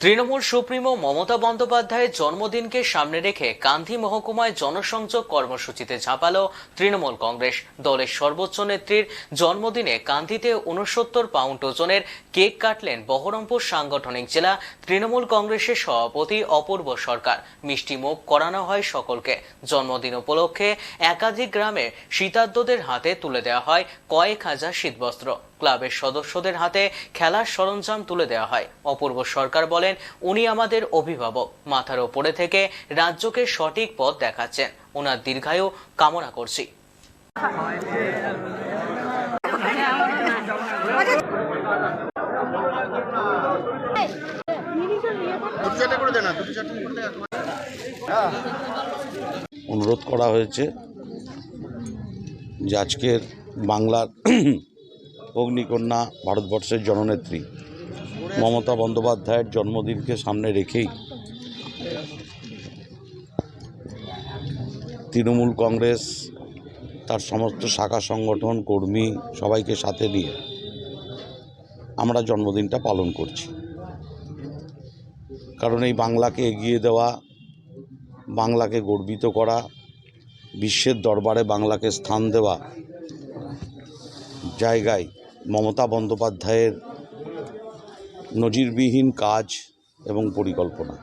Trinamool supremo Mamata বন্দ্যোপাধ্যায়ের জন্মদিনকে সামনে রেখে গান্ধী মহকুমায় জনসংযোগ কর্মসূচিতে ঝাঁপালো তৃণমূল কংগ্রেস। দলের সর্বোচ্চ নেত্রীর জন্মদিনে গান্ধীতে উনসত্তর পাউন্ড ওজনের কেক কাটলেন বহরমপুর সাংগঠনিক জেলা তৃণমূল কংগ্রেসের সভাপতি অপূর্ব সরকার। মিষ্টি মুখ করানো হয় সকলকে। জন্মদিন উপলক্ষে একাধিক গ্রামে শীতার্তদের হাতে তুলে দেওয়া হয় কয়েক হাজার শীতবস্ত্র। ক্লাবের সদস্যদের হাতে খেলার সরঞ্জাম তুলে দেওয়া হয়। অপূর্ব সরকার বলেন, উনি আমাদের অভিভাবক। মাথার ওপরে থেকে রাজ্যকে সঠিক পথ দেখাচ্ছেন। ওনার দীর্ঘায়ু কামনা করছি। অনুরোধ করা হয়েছে যে আজকের বাংলার অগ্নিকন্যা ভারতবর্ষের জননেত্রী। মমতা বন্দ্যোপাধ্যায়ের জন্মদিনকে সামনে রেখেই তৃণমূল কংগ্রেস, তার সমস্ত শাখা সংগঠন, কর্মী সবাইকে সাথে নিয়ে আমরা জন্মদিনটা পালন করছি। কারণ এই বাংলাকে এগিয়ে দেওয়া, বাংলাকে গর্বিত করা, বিশ্বের দরবারে বাংলাকে স্থান দেওয়া জায়গায় মমতা বন্দ্যোপাধ্যায়ের নজিরবিহীন কাজ এবং পরিকল্পনা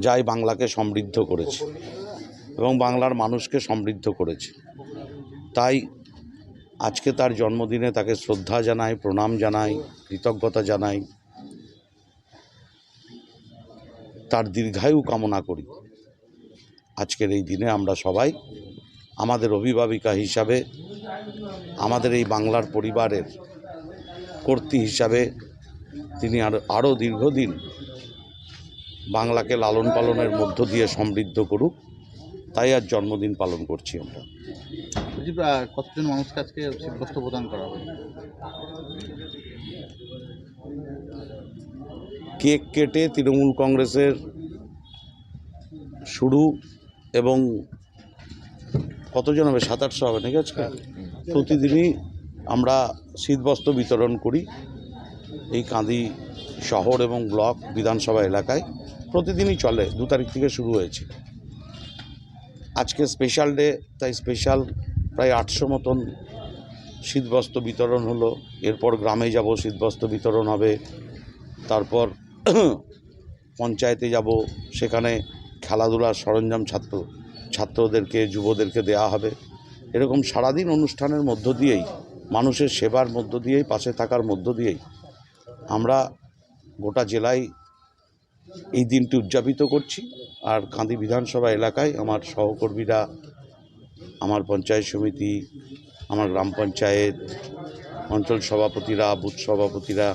যাই বাংলাকে সমৃদ্ধ করেছে এবং বাংলার মানুষকে সমৃদ্ধ করেছে। তাই আজকে তার জন্মদিনে তাকে শ্রদ্ধা জানাই, প্রণাম জানাই, কৃতজ্ঞতা জানাই। তার দীর্ঘায়ু কামনা করি। আজকের এই দিনে আমরা সবাই আমাদের অভিভাবিকা হিসাবে আমাদের এই বাংলার পরিবারের কর্তৃ হিসাবে তিনি আর আরও দীর্ঘদিন বাংলাকে লালন পালনের মধ্য দিয়ে সমৃদ্ধ করুক তাই আর জন্মদিন পালন করছি আমরা। কতজন মানুষকে আজকে শীতবস্ত্র প্রদান করা হবে কেক কেটে তৃণমূল কংগ্রেসের শুরু এবং কতজন হবে? সাত আটশো হবে নাকি আজকে? প্রতিদিনই আমরা শীতবস্ত্র বিতরণ করি এই কাঁদি শহর এবং ব্লক বিধানসভা এলাকায়। প্রতিদিনই চলে, দু তারিখ থেকে শুরু হয়েছে। আজকে স্পেশাল ডে তাই স্পেশাল প্রায় আটশো মতন শীতবস্ত্র বিতরণ হলো। এরপর গ্রামে যাব, শীতবস্ত্র বিতরণ হবে। তারপর পঞ্চায়েতে যাব। সেখানে খেলাধুলার সরঞ্জাম ছাত্র, ছাত্রদেরকে, যুবদেরকে দেয়া হবে। এরকম সারাদিন অনুষ্ঠানের মধ্য দিয়েই, মানুষের সেবার মধ্য দিয়েই, পাশে থাকার মধ্য দিয়েই, আমরা গোটা জেলায় এই দিনটি উদযাপিত করছি। আর কাঁদি বিধানসভা এলাকায় আমার সহকর্মীরা, আমার পঞ্চায়েত সমিতি, আমার গ্রাম পঞ্চায়েত, অঞ্চল সভাপতিরা, বুথ সভাপতিরা,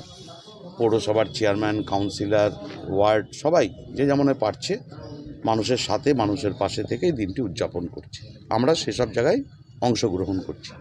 পৌরসভার চেয়ারম্যান, কাউন্সিলর, ওয়ার্ড, সবাই যে যেমন পারছে, মানুষের সাথে, মানুষের পাশে থেকে এই দিনটি উদযাপন করছে। আমরা সেসব জায়গায় অংশগ্রহণ করছি।